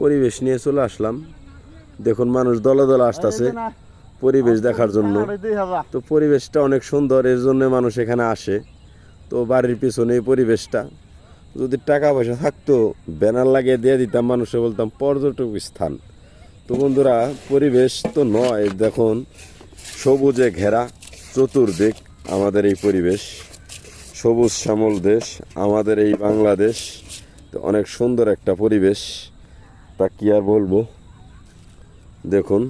পরিবেশ নিয়ে চলে আসলাম। দেখুন মানুষ দলে দলে আসতেছে পরিবেশ দেখার জন্য। তো পরিবেশটা অনেক সুন্দর এর জন্য মানুষ এখানে আসে। তো বাড়ির পিছনে এই পরিবেশটা। যদি টাকা পয়সা থাকতো ব্যানার লাগিয়ে দিয়ে দিতাম মানুষে বলতাম পর্যটক স্থান। তো বন্ধুরা পরিবেশ তো নয় দেখুন সবুজে ঘেরা চতুর্দিক আমাদের এই পরিবেশ। সবুজ শ্যামল দেশ, আমাদের এই বাংলাদেশ, তো অনেক সুন্দর একটা পরিবেশ। তা কি আর বলব? দেখুন,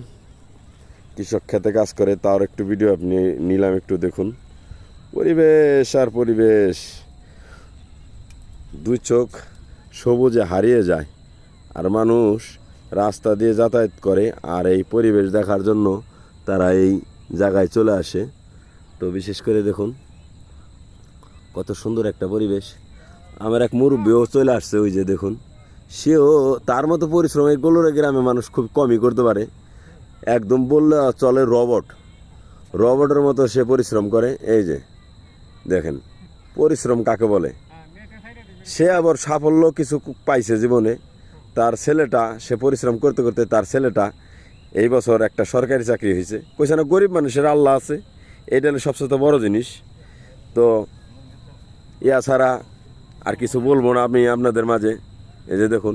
কৃষক খেতে কাজ করে তার একটু ভিডিও আপনি নিলাম একটু দেখুন। পরিবেশ আর পরিবেশ। দুই চোখ সবুজে হারিয়ে যায়, আর মানুষ রাস্তা দিয়ে যাতায়াত করে, আর এই পরিবেশ দেখার জন্য তারা এই জায়গায় চলে আসে। তো বিশেষ করে দেখুন কত সুন্দর একটা পরিবেশ। আমার এক মুরব্বীও চলে আসছে ওই যে দেখুন। সেও তার মতো পরিশ্রম এই গোলরে গ্রামে মানুষ খুব কমই করতে পারে। একদম বললে চলে রবট। রবটের মতো সে পরিশ্রম করে। এই যে, দেখেন, পরিশ্রম কাকে বলে? সে আবার সাফল্য কিছু পাইছে জীবনে। তার ছেলেটা, সে পরিশ্রম করতে করতে তার ছেলেটা এই বছর একটা সরকারি চাকরি হয়েছে। কইছে না, গরিব মানুষের আল্লাহ আছে। এটা হলো সবচেয়ে বড় জিনিস। তো ইয়া ছাড়া আর কিছু বলব না আমি আপনাদের মাঝে। এই যে দেখুন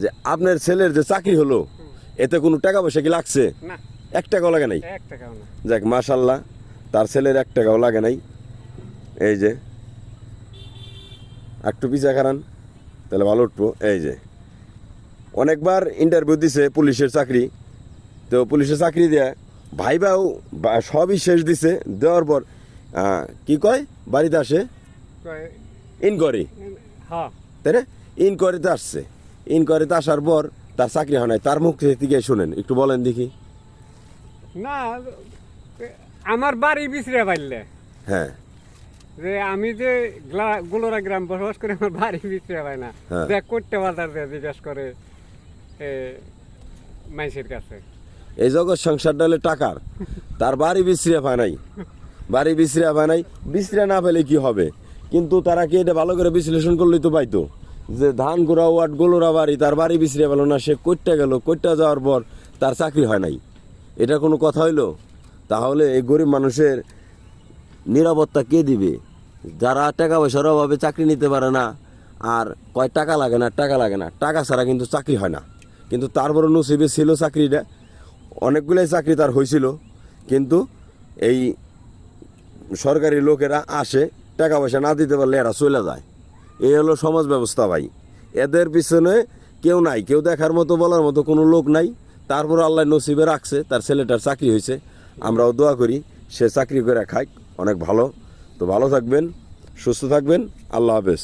যে আপনার ছেলের যে চাকরি হলো এতে কোনো টাকা পয়সা কি লাগছে? এক টাকাও লাগে নাই? যাক মাশাল্লাহ তার ছেলের এক টাকাও লাগে নাই। এই যে একটু পিছা খারান তাহলে ভালো উঠবো। এই যে অনেকবার ইন্টারভিউ দিছে পুলিশের চাকরি। তো পুলিশের চাকরি দেয়া ভাইবাও সবই শেষ দিছে দেওয়ার পর কি কয়? বাড়িতে আসে। ইনকোয়ারি হ্যাঁ। তাই না? ইনকোয়ারিতে আসছে। ইনকোয়ারিতে আসার পর তার চাকরি হয় নাই। তার মুখ থেকে শোনেন একটু বলেন দেখি। না আমার বাড়ি বিচরে পাইলে হ্যাঁ। যে আমি যে গুলোরা গ্রাম বসবাস করে আমার বাড়ি বিচরে পাই না। হ্যাঁ। যে করতে বাজার জিজ্ঞাসা করে কাছে। এই জগৎ সংসারটা হলে টাকার। তার বাড়ি বিশ্রিয়া পায় নাই। বাড়ি বিশ্রিয়া পায় নাই। বিশ্রিয়া না পেলে কি হবে? কিন্তু তারা কি এটা ভালো করে বিশ্লেষণ করলেই তো পাইতো? যে ধান গোড়া ওয়াট, গোলোরা বাড়ি তার বাড়ি বিশ্রিয়া পেল না, সে কইটা গেল কইটা যাওয়ার পর তার চাকরি হয় নাই। এটা কোনো কথা হইল? তাহলে এই গরিব মানুষের নিরাপত্তা কে দিবে? যারা টাকা পয়সার অভাবে চাকরি নিতে পারে না, আর কয় টাকা লাগে না, টাকা লাগে না, টাকা ছাড়া কিন্তু চাকরি হয় না। কিন্তু তারপরে নসিবে ছিল চাকরিটা। অনেকগুলোই চাকরি তার হয়েছিল কিন্তু এই সরকারি লোকেরা আসে টাকা পয়সা না দিতে পারলে এরা চলে যায়। এই হলো সমাজ ব্যবস্থা ভাই। এদের পিছনে কেউ নাই, কেউ দেখার মতো, বলার মতো কোনো লোক নাই। তারপর আল্লাহ নসিবে রাখছে, তার ছেলেটার চাকরি হয়েছে। আমরাও দোয়া করি, সে চাকরি করে খাই অনেক ভালো। তো ভালো থাকবেন, সুস্থ থাকবেন, আল্লাহ হাফেজ।